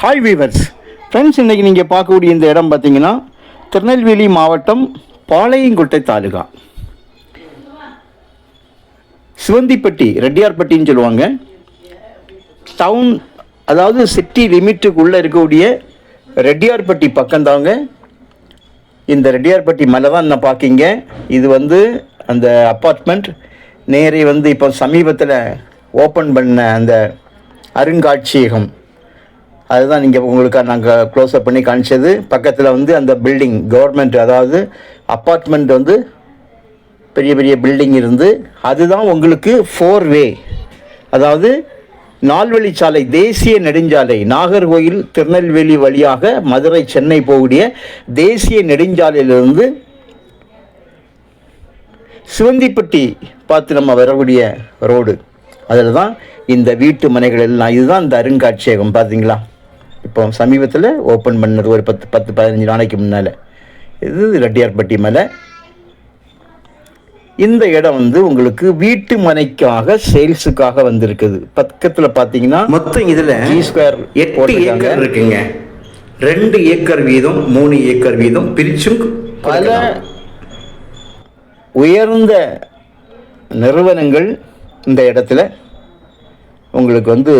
Hi viewers friends இன்றைக்கி நீங்கள் பார்க்கக்கூடிய இந்த இடம் பார்த்தீங்கன்னா திருநெல்வேலி மாவட்டம் பாளையங்கோட்டை தாலுகா. சிவந்திப்பட்டி ரெட்டியார்பட்டின்னு சொல்லுவாங்க. டவுன் அதாவது சிட்டி லிமிட்டுக்குள்ளே இருக்கக்கூடிய ரெட்டியார்பட்டி பக்கம்தாங்க இந்த ரெட்டியார்பட்டி மலை தான் நான் பார்க்கிங்க. இது வந்து அந்த அப்பார்ட்மெண்ட் நேரே வந்து இப்போ சமீபத்தில் ஓப்பன் பண்ண அந்த அருங்காட்சியகம். அதுதான் நீங்கள் உங்களுக்கு நாங்கள் க்ளோஸ்அப் பண்ணி காமிச்சது. பக்கத்தில் வந்து அந்த பில்டிங் கவர்மெண்ட் அதாவது அப்பார்ட்மெண்ட் வந்து பெரிய பெரிய பில்டிங் இருந்து அதுதான் உங்களுக்கு ஃபோர் வே அதாவது நால்வழிச்சாலை தேசிய நெடுஞ்சாலை நாகர்கோயில் திருநெல்வேலி வழியாக மதுரை சென்னை போகக்கூடிய தேசிய நெடுஞ்சாலையிலிருந்து சிவந்திப்பட்டி பார்த்து நம்ம வரக்கூடிய ரோடு அதில் தான் இந்த வீட்டு மனைகள் எல்லாம். இதுதான் இந்த அருங்காட்சியகம் பார்த்தீங்களா இப்போ சமீபத்தில் ஓப்பன் பண்ணது ஒரு பத்து பத்து பதினஞ்சு நாளைக்கு முன்னால். இது ரெட்டியார்பட்டி மலை. இந்த இடம் வந்து உங்களுக்கு வீட்டு மனைக்காக சேல்ஸுக்காக வந்திருக்குது. பக்கத்தில் பார்த்தீங்கன்னா மொத்தம் இதுல ஸ்கொயர் எட்டு ஏக்கர் இருக்குங்க. ரெண்டு ஏக்கர் வீதம் மூணு ஏக்கர் வீதம் பிரிச்சும் பல. உயர்ந்த நிறுவனங்கள் இந்த இடத்துல உங்களுக்கு வந்து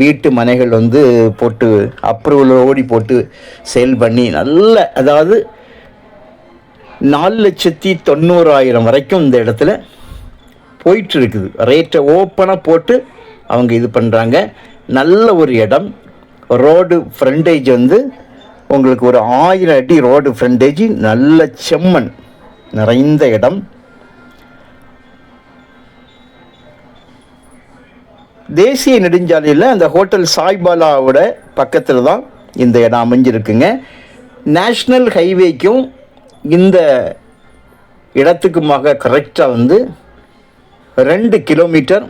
வீட்டு மனைகள் வந்து போட்டு அப்ரூவல் ஓடி போட்டு சேல் பண்ணி நல்ல அதாவது நாலு லட்சத்தி தொண்ணூறாயிரம் வரைக்கும் இந்த இடத்துல போயிட்டு இருக்குது ரேட்டை ஓப்பனாக போட்டு அவங்க இது பண்ணுறாங்க நல்ல ஒரு இடம். ரோடு ஃப்ரண்டேஜ் வந்து உங்களுக்கு ஒரு ஆயிரம் அடி ரோடு ஃப்ரண்டேஜ் நல்ல செம்மண் நிறைந்த இடம். தேசிய நெடுஞ்சாலையில் அந்த ஹோட்டல் சாய்பாலாவோட பக்கத்தில் தான் இந்த இடம் அமைஞ்சிருக்குங்க. நேஷ்னல் ஹைவேக்கும் இந்த இடத்துக்குமாக கரெக்டாக வந்து ரெண்டு கிலோமீட்டர்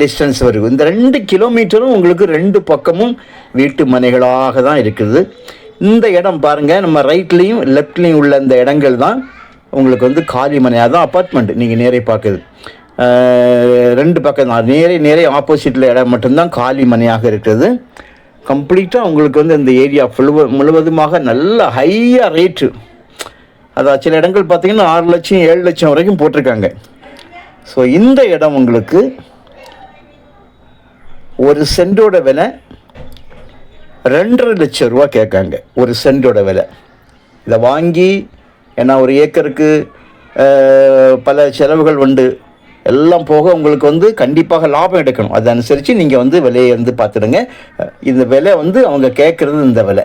டிஸ்டன்ஸ் வருது. இந்த ரெண்டு கிலோமீட்டரும் உங்களுக்கு ரெண்டு பக்கமும் வீட்டு மனைகளாக தான் இருக்குது. இந்த இடம் பாருங்கள் நம்ம ரைட்லேயும் லெஃப்ட்லேயும் உள்ள இந்த இடங்கள் தான் உங்களுக்கு வந்து காலி மனையாக தான் அப்பார்ட்மெண்ட் நீங்கள் நேரே பார்க்குது ரெண்டு பக்கம் தான். நேரே நேரே ஆப்போசிட்டில் இடம் மட்டும்தான் காலி மனையாக இருக்குது கம்ப்ளீட்டாக உங்களுக்கு வந்து இந்த ஏரியா ஃபுல்வ முழுவதுமாக நல்ல ஹையாக ரேட்டு அதாவது சில இடங்கள் பார்த்தீங்கன்னா ஆறு லட்சம் ஏழு லட்சம் வரைக்கும் போட்டிருக்காங்க. ஸோ இந்த இடம் உங்களுக்கு ஒரு சென்டோட விலை ரெண்டரை லட்சம் ரூபா கேட்காங்க. ஒரு சென்டோட விலை. இதை வாங்கி ஏன்னா ஒரு ஏக்கருக்கு பல செலவுகள் உண்டு. எல்லாம் போக உங்களுக்கு வந்து கண்டிப்பாக லாபம் எடுக்கணும். அதை அனுசரித்து நீங்கள் வந்து விலையை வந்து பார்த்துடுங்க. இந்த விலை வந்து அவங்க கேட்குறது இந்த விலை.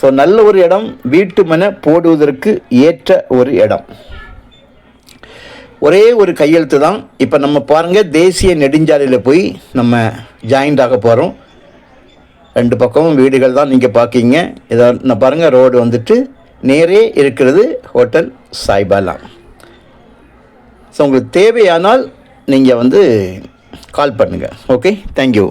ஸோ நல்ல ஒரு இடம் வீட்டு மனை போடுவதற்கு ஏற்ற ஒரு இடம். ஒரே ஒரு கையெழுத்து தான். இப்போ நம்ம பாருங்கள் தேசிய நெடுஞ்சாலையில் போய் நம்ம ஜாயிண்ட் ஆக போகிறோம் ரெண்டு பக்கமும் வீடுகள் தான் நீங்கள் பார்க்கீங்க இதை நான் பாருங்கள் ரோடு வந்துட்டு நேரே இருக்கிறது ஹோட்டல் சாய்பாலாம் ஸோ உங்களுக்கு தேவையானால் நீங்கள் வந்து கால் பண்ணுங்கள் ஓகே தேங்க்யூ